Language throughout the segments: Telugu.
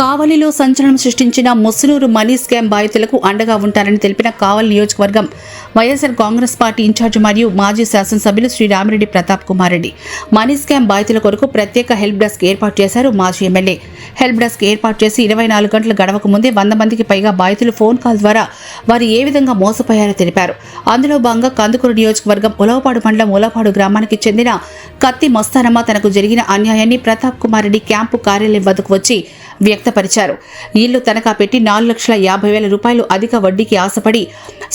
కావలిలో సంచలనం సృష్టించిన ముసునూరు మనీ స్కామ్ బాధితులకు అండగా ఉంటారని తెలిపిన కావలి నియోజకవర్గం వైఎస్ఆర్ కాంగ్రెస్ పార్టీ ఇన్ఛార్జ్ మరియు మాజీ శాసనసభ్యులు శ్రీ రామిరెడ్డి ప్రతాప్ కుమార్ రెడ్డి. మనీ స్కామ్ బాధితుల కొరకు ప్రత్యేక హెల్ప్ డెస్క్ ఏర్పాటు చేశారు మాజీ ఎమ్మెల్యే. హెల్ప్ డెస్క్ ఏర్పాటు చేసి ఇరవై నాలుగు గంటల గడవక ముందే వంద మందికి పైగా బాధితులు ఫోన్ కాల్ ద్వారా వారు ఏ విధంగా మోసపోయారో తెలిపారు. అందులో భాగంగా కందుకూరు నియోజకవర్గం ఉలవపాడు మండలం ఉలవపాడు గ్రామానికి చెందిన కత్తి మస్తానమ్మ తనకు జరిగిన అన్యాయాన్ని ప్రతాప్ కుమార్ రెడ్డి క్యాంపు కార్యాలయం వద్దకు వచ్చి వ్యక్తపరిచారు. ఇల్లు తనఖా పెట్టి నాలుగు లక్షల యాభై వేల రూపాయలు అధిక వడ్డీకి ఆశపడి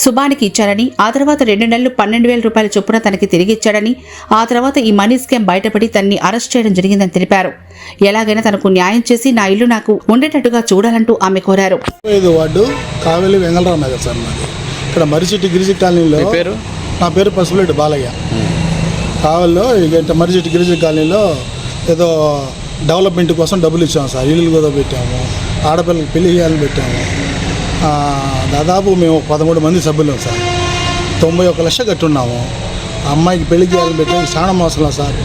సుబానికి ఇచ్చారని ఆ తర్వాత రెండు నెలలు పన్నెండు వేల రూపాయల చొప్పున తనకి తిరిగి ఇచ్చాడని ఆ తర్వాత ఈ మనీ స్కామ్ బయటపడి తన్ని అరెస్ట్ చేయడం జరిగిందని తెలిపారు. ఎలాగైనా తనకు న్యాయం చేసి నా ఇల్లు నాకు ఉండేటట్టుగా చూడాలంటూ ఆమె కోరారు. ఐదు వార్డు కావేలి వెంగళరావు నగర్ సార్ ఇక్కడ మరిచెట్టి గిరిజి కాలనీలో నా పేరు పసుపులేటి బాలయ్య. కావల్లో ఇక మరిచెట్టి గిరిజి కాలనీలో ఏదో డెవలప్మెంట్ కోసం డబ్బులు ఇచ్చాము సార్. ఇల్లు కూడా పెట్టాము. ఆడపిల్లకి పెళ్ళి చేయాలని పెట్టాము. దాదాపు మేము పదమూడు మంది సభ్యులం సార్. తొంభై ఒక్క లక్ష కట్టున్నాము. అమ్మాయికి పెళ్ళి చేయాలని పెట్టాము. చాలా మోసంలో సార్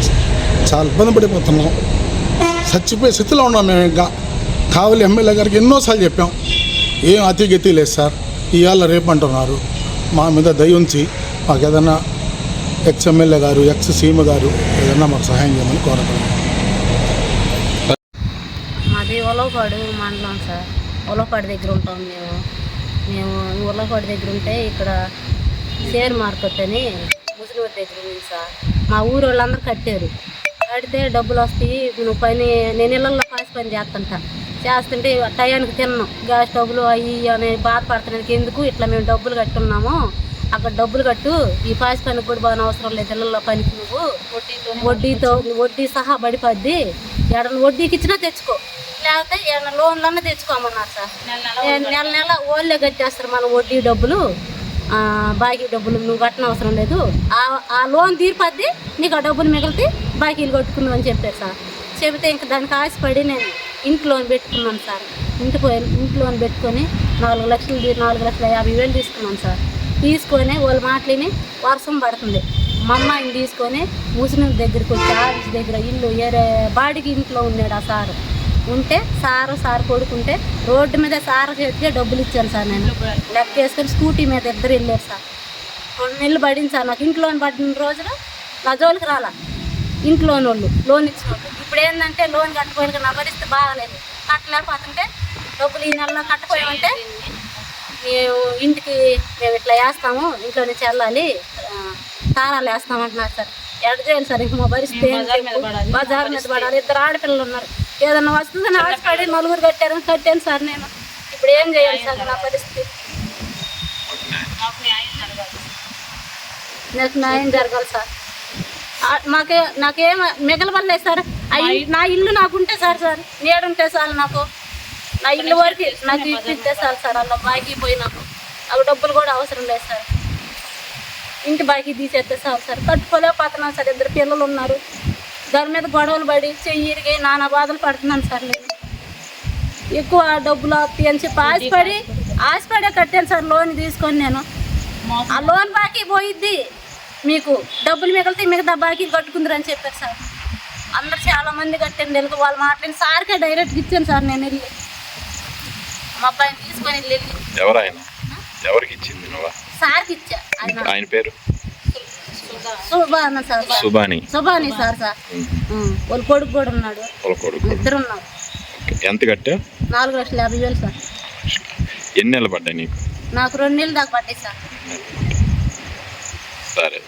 చాలా ఇబ్బంది పడిపోతున్నాం చచ్చిపోయే స్థితిలో ఉన్నాం మేము ఇంకా. కావలి ఎమ్మెల్యే గారికి ఎన్నోసార్లు చెప్పాం. ఏం అతి గతి లేదు సార్. ఇవాళ రేపు అంటున్నారు. మా మీద దయ ఉంచి మాకు ఏదన్నా ఎక్స్ ఎమ్మెల్యే గారు ఎక్స్ సీఎం గారు ఏదన్నా మాకు సహాయం చేయమని కోరుతున్నాం ఉలవపాడు మండలం సార్. ఉలవపాడు దగ్గర ఉంటాం మేము. మేము ఉలవపాడు దగ్గర ఉంటే ఇక్కడ షేర్ మార్కెట్ అని ముసలివారి దగ్గర ఉంది సార్. మా ఊరు వాళ్ళందరూ కట్టారు. కడితే డబ్బులు వస్తాయి. నువ్వు పని నేను ఇళ్ళల్లో కాసి పని చేస్తుంటా. చేస్తుంటే టయానికి తిన్నాం. గ్యాస్ డబ్బులు అవి అని బాధపడుతున్నానికి ఎందుకు? ఇట్లా మేము డబ్బులు కట్టున్నాము. అక్కడ డబ్బులు కట్టు ఈ పాసి పనికి కూడా బాగా అవసరం లేదు ఇళ్ళల్లో పనికి నువ్వు. వడ్డీతో వడ్డీ సహా పడిపోద్ది. ఎడ వడ్డీకి ఇచ్చినా తెచ్చుకో. లేకపోతే ఏమైనా లోన్లన్నా తెచ్చుకోమన్నారు సార్. నెల నెల ఓళ్ళే కట్టేస్తారు మన వడ్డీ డబ్బులు. బాకీ డబ్బులు నువ్వు కట్టనవసరం అవసరం లేదు. ఆ ఆ లోన్ తీరిపోద్ది నీకు ఆ డబ్బులు మిగిలితే బాకీలు కట్టుకుందాం అని చెప్పారు సార్. చెబితే ఇంక దానికి ఆశపడి నేను ఇంటి లోన్ పెట్టుకున్నాను సార్. ఇంటి పోయి ఇంటి లోన్ పెట్టుకొని నాలుగు లక్షలు నాలుగు లక్షల యాభై వేలు తీసుకున్నాను సార్. తీసుకొని వాళ్ళు మాటలని వర్షం పడుతుంది. మా అమ్మాయిని తీసుకొని ముస్లిం దగ్గరికి వచ్చి ఆఫీస్ దగ్గర ఇల్లు ఏరే బాడికి ఇంట్లో ఉన్నాడు ఆ సారు. ఉంటే సారు సార్ కొడుకుంటే రోడ్డు మీద సారు చేతికే డబ్బులు ఇచ్చాను సార్ నేను. లెక్క వేసుకొని స్కూటీ మీద ఇద్దరు వెళ్ళారు సార్. రెండు నెలలు పడింది సార్ నాకు ఇంట్లో పడిన రోజులు నా జోలికి రాలా. ఇంట్లో వాళ్ళు లోన్ ఇచ్చిన ఇప్పుడు ఏంటంటే లోన్ కట్టుకోవాలి నా పరిస్థితి బాగాలేదు. కట్టలేకపోతుంటే డబ్బులు ఈ నెలలో కట్టపోయామంటే మేము ఇంటికి మేము ఇట్లా వేస్తాము ఇంట్లో నుంచి వెళ్ళాలి. తారాలు వేస్తామంటున్నారు సార్. ఎడ చేయాలి సార్? ఇంక మా పరిస్థితి? బజార్ మీద పడాలి. ఇద్దరు ఆడపిల్లలు ఉన్నారు. ఏదన్నా వస్తుందని ఆశపడి నలుగురు కట్టారు కట్టాను సార్ నేను. ఇప్పుడు ఏం చేయాలి సార్ నా పరిస్థితి? నాకు న్యాయం జరగాలి సార్. మాకే నాకేం మిగలవలేదు సార్. నా ఇల్లు నాకుంటే సార్ సార్. నేడుంటే చాలు నాకు. నా ఇల్లు వరకు నాకు ఇప్పిస్తే సార్ సార్ అలా బాకీ పోయి నాకు డబ్బులు కూడా అవసరం లేదు సార్. ఇంటి బాకీ తీసేస్తే సార్. Sir కట్టుకోలేకపోతున్నాను sir. ఇద్దరు పిల్లలు ఉన్నారు. దాని మీద గొడవలు పడి చెయ్యిరిగి నానా బాధలు పడుతున్నాను సార్ నేను. ఎక్కువ డబ్బులు వస్తాయి అని చెప్పి ఆశపడి ఆశపడే కట్టాను సార్ లోన్ తీసుకొని నేను. ఆ లోన్ బాకీ పోయిద్ది. మీకు డబ్బులు మిగిలితే మిగతా బాకీ కట్టుకుందరు అని చెప్పారు సార్. అందరు చాలా మంది కట్టాను తెలుగు వాళ్ళు మాట్లాడి సార్కే డైరెక్ట్గా ఇచ్చాను సార్ నేను వెళ్ళి. మా అబ్బాయిని తీసుకొని వెళ్ళి ఎవరు ఆయన ఎవరికి ఇచ్చింది నువ్వా? సార్కి ఇచ్చా ఆయన ఆయన పేరు? Subana sir. Subani Subani sir sir. వాళ్ళ కొడుకు కూడా ఉన్నాడు. వాళ్ళ కొడుకు ఇద్దరు ఉన్నారు. ఎంత కట్టా నాలుగు లక్షల యాభై వేలు సార్. ఎన్ని నెలలు పడ్డాయి నీకు? నాకు రెండు నెలలు దాకా పట్టాయి సార్. సరే.